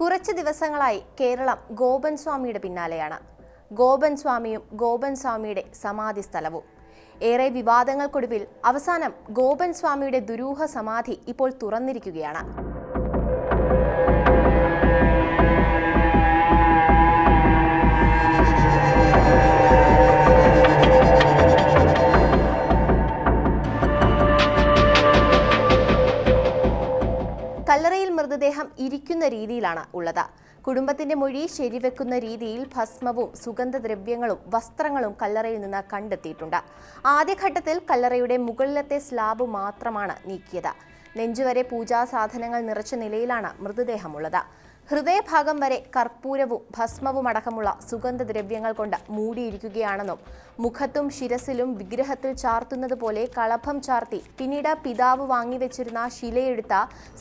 കുറച്ച് ദിവസങ്ങളായി കേരളം ഗോപൻ സ്വാമിയുടെ പിന്നാലെയാണ്. ഗോപൻ സ്വാമിയും ഗോപൻ സ്വാമിയുടെ സമാധി സ്ഥലവും ഏറെ വിവാദങ്ങൾക്കൊടുവിൽ അവസാനം ഗോപൻ സ്വാമിയുടെ ദുരൂഹ സമാധി ഇപ്പോൾ തുറന്നിരിക്കുകയാണ്. കല്ലറയിൽ മൃതദേഹം ഇരിക്കുന്ന രീതിയിലാണ് ഉള്ളത്. കുടുംബത്തിന്റെ മൊഴി ശരിവെക്കുന്ന രീതിയിൽ ഭസ്മവും സുഗന്ധദ്രവ്യങ്ങളും വസ്ത്രങ്ങളും കല്ലറയിൽ നിന്ന് കണ്ടെത്തിയിട്ടുണ്ട്. ആദ്യഘട്ടത്തിൽ കല്ലറയുടെ മുകളിലത്തെ സ്ലാബ് മാത്രമാണ് നീക്കിയത്. നെഞ്ചുവരെ പൂജാ സാധനങ്ങൾ നിറച്ച നിലയിലാണ് മൃതദേഹമുള്ളത് ഹൃദയഭാഗം വരെ കർപ്പൂരവും ഭസ്മവും അടക്കമുള്ള സുഗന്ധദ്രവ്യങ്ങൾ കൊണ്ട് മൂടിയിരിക്കുകയാണെന്നും മുഖത്തും ശിരസിലും വിഗ്രഹത്തിൽ ചാർത്തുന്നത് പോലെ കളഭം ചാർത്തി പിന്നീട് പിതാവ് വാങ്ങിവെച്ചിരുന്ന ശിലയെടുത്ത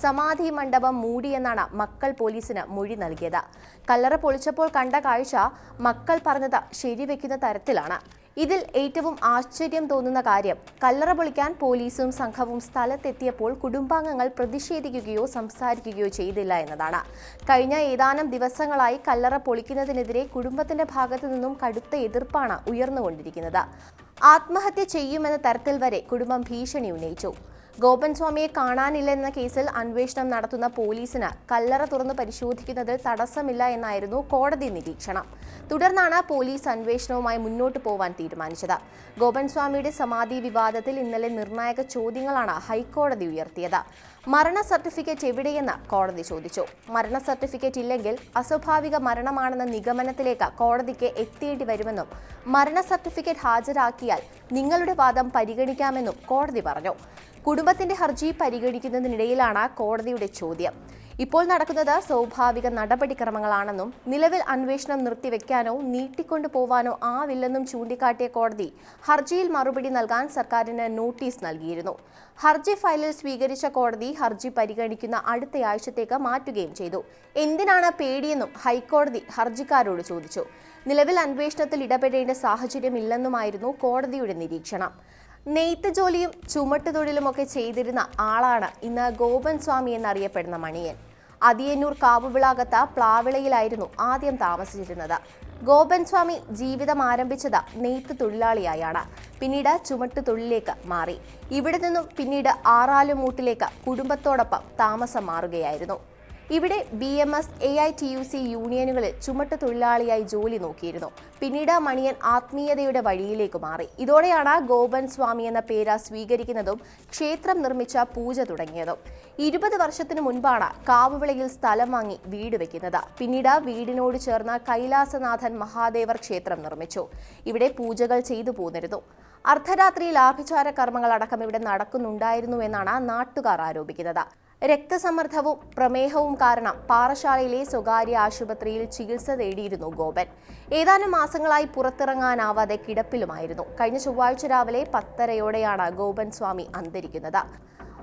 സമാധി മണ്ഡപം മൂടിയെന്നാണ് മക്കൾ പോലീസിന് മൊഴി നൽകിയത്. കല്ലറ പൊളിച്ചപ്പോൾ കണ്ട കാഴ്ച മക്കൾ പറഞ്ഞത് ശരിവെക്കുന്ന തരത്തിലാണ്. ഇതിൽ ഏറ്റവും ആശ്ചര്യം തോന്നുന്ന കാര്യം കല്ലറ പൊളിക്കാൻ പോലീസും സംഘവും സ്ഥലത്തെത്തിയപ്പോൾ കുടുംബാംഗങ്ങൾ പ്രതിഷേധിക്കുകയോ സംസാരിക്കുകയോ ചെയ്തില്ല എന്നതാണ്. കഴിഞ്ഞ ഏതാനും ദിവസങ്ങളായി കല്ലറ പൊളിക്കുന്നതിനെതിരെ കുടുംബത്തിന്റെ ഭാഗത്തു നിന്നും കടുത്ത എതിർപ്പാണ് ഉയർന്നുകൊണ്ടിരിക്കുന്നത്. ആത്മഹത്യ ചെയ്യുമെന്ന തരത്തിൽ വരെ കുടുംബം ഭീഷണി ഉന്നയിച്ചു. ഗോപൻ സ്വാമിയെ കാണാനില്ലെന്ന കേസിൽ അന്വേഷണം നടത്തുന്ന പോലീസിന് കല്ലറ തുറന്ന് പരിശോധിക്കുന്നതിൽ തടസ്സമില്ല എന്നായിരുന്നു കോടതി നിരീക്ഷണം. തുടർന്നാണ് പോലീസ് അന്വേഷണവുമായി മുന്നോട്ട് പോവാൻ തീരുമാനിച്ചത്. ഗോപൻ സ്വാമിയുടെ സമാധി വിവാദത്തിൽ ഇന്നലെ നിർണായക ചോദ്യങ്ങളാണ് ഹൈക്കോടതി ഉയർത്തിയത്. മരണ സർട്ടിഫിക്കറ്റ് എവിടെയെന്ന് കോടതി ചോദിച്ചു. മരണ സർട്ടിഫിക്കറ്റ് ഇല്ലെങ്കിൽ അസ്വാഭാവിക മരണമാണെന്ന നിഗമനത്തിലേക്ക് കോടതിക്ക് എത്തേണ്ടി വരുമെന്നും മരണ സർട്ടിഫിക്കറ്റ് ഹാജരാക്കിയാൽ നിങ്ങളുടെ വാദം പരിഗണിക്കാമെന്നും കോടതി പറഞ്ഞു. കുടുംബത്തിന്റെ ഹർജി പരിഗണിക്കുന്നതിനിടയിലാണ് കോടതിയുടെ ചോദ്യം. ഇപ്പോൾ നടക്കുന്നത് സ്വാഭാവിക നടപടിക്രമങ്ങളാണെന്നും നിലവിൽ അന്വേഷണം നിർത്തിവെക്കാനോ നീട്ടിക്കൊണ്ടു പോവാനോ ആവില്ലെന്നും ചൂണ്ടിക്കാട്ടിയ കോടതി ഹർജിയിൽ മറുപടി നൽകാൻ സർക്കാരിന് നോട്ടീസ് നൽകിയിരുന്നു. ഹർജി ഫയലിൽ സ്വീകരിച്ച കോടതി ഹർജി പരിഗണിക്കുന്ന അടുത്തയാഴ്ചത്തേക്ക് മാറ്റുകയും ചെയ്തു. എന്തിനാണ് പേടിയെന്നും ഹൈക്കോടതി ഹർജിക്കാരോട് ചോദിച്ചു. നിലവിൽ അന്വേഷണത്തിൽ ഇടപെടേണ്ട സാഹചര്യമില്ലെന്നുമായിരുന്നു കോടതിയുടെ നിരീക്ഷണം. നെയ്ത്ത് ജോലിയും ചുമട്ടുതൊഴിലുമൊക്കെ ചെയ്തിരുന്ന ആളാണ് ഇന്ന് ഗോപൻ സ്വാമി എന്നറിയപ്പെടുന്ന മണിയൻ. അതിയന്നൂർ കാവുവിളാകത്ത പ്ലാവിളയിലായിരുന്നു ആദ്യം താമസിച്ചിരുന്നത്. ഗോപൻ സ്വാമി ജീവിതം ആരംഭിച്ചത് നെയ്ത്ത് തൊഴിലാളിയായാണ്. പിന്നീട് ചുമട്ട് തൊഴിലേക്ക് മാറി. ഇവിടെ നിന്നും പിന്നീട് ആറാലുമൂട്ടിലേക്ക് കുടുംബത്തോടൊപ്പം താമസം മാറുകയായിരുന്നു. ഇവിടെ B M S A I T U C യൂണിയനുകളിൽ ചുമട്ട് തൊഴിലാളിയായി ജോലി നോക്കിയിരുന്നു. പിന്നീട് മണിയൻ ആത്മീയതയുടെ വഴിയിലേക്ക് മാറി. ഇതോടെയാണ് ഗോപൻ സ്വാമി എന്ന പേര് സ്വീകരിക്കുന്നതും ക്ഷേത്രം നിർമ്മിച്ച പൂജ തുടങ്ങിയതും. ഇരുപത് വർഷത്തിനു മുൻപാണ് കാവുവിളയിൽ സ്ഥലം വാങ്ങി വീട് വെക്കുന്നത്. പിന്നീട് വീടിനോട് ചേർന്ന കൈലാസനാഥൻ മഹാദേവർ ക്ഷേത്രം നിർമ്മിച്ചു. ഇവിടെ പൂജകൾ ചെയ്തു പോന്നിരുന്നു. അർദ്ധരാത്രിയിൽ ആഭിചാര കർമ്മങ്ങൾ അടക്കം ഇവിടെ നടക്കുന്നുണ്ടായിരുന്നു എന്നാണ് നാട്ടുകാർ ആരോപിക്കുന്നത്. രക്തസമ്മർദ്ദവും പ്രമേഹവും കാരണം പാറശാലയിലെ സ്വകാര്യ ആശുപത്രിയിൽ ചികിത്സ തേടിയിരുന്നു ഗോപൻ. ഏതാനും മാസങ്ങളായി പുറത്തിറങ്ങാനാവാതെ കിടപ്പിലുമായിരുന്നു. കഴിഞ്ഞ ചൊവ്വാഴ്ച രാവിലെ പത്തരയോടെയാണ് ഗോപൻ സ്വാമി അന്തരിക്കുന്നത്.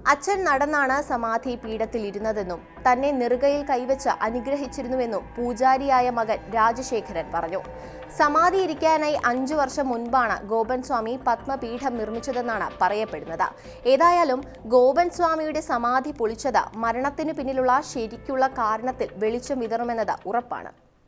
അച്ഛൻ നടന്നാണ് സമാധി പീഠത്തിലിരുന്നതെന്നും തന്നെ നെറുകയിൽ കൈവച്ച് അനുഗ്രഹിച്ചിരുന്നുവെന്നും പൂജാരിയായ മകൻ രാജശേഖരൻ പറഞ്ഞു. സമാധി ഇരിക്കാനായി അഞ്ചു വർഷം മുൻപാണ് ഗോപൻ സ്വാമി പത്മപീഠം നിർമ്മിച്ചതെന്നാണ് പറയപ്പെടുന്നത്. ഏതായാലും ഗോപൻ സ്വാമിയുടെ സമാധി പൊളിച്ചത് മരണത്തിന് പിന്നിലുള്ള ശരിക്കുള്ള കാരണത്തിൽ വെളിച്ചം വിതറുമെന്നത് ഉറപ്പാണ്.